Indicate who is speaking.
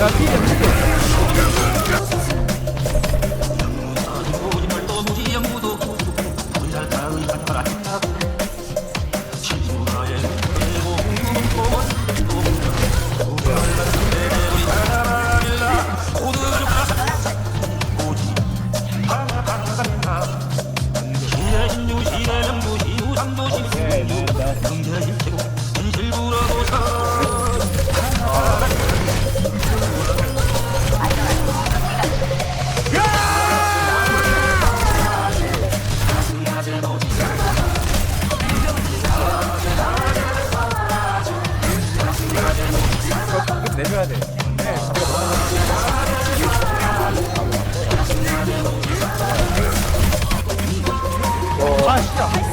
Speaker 1: 야, 피해, 피해. 해줘야 돼. 네. 아, 진짜.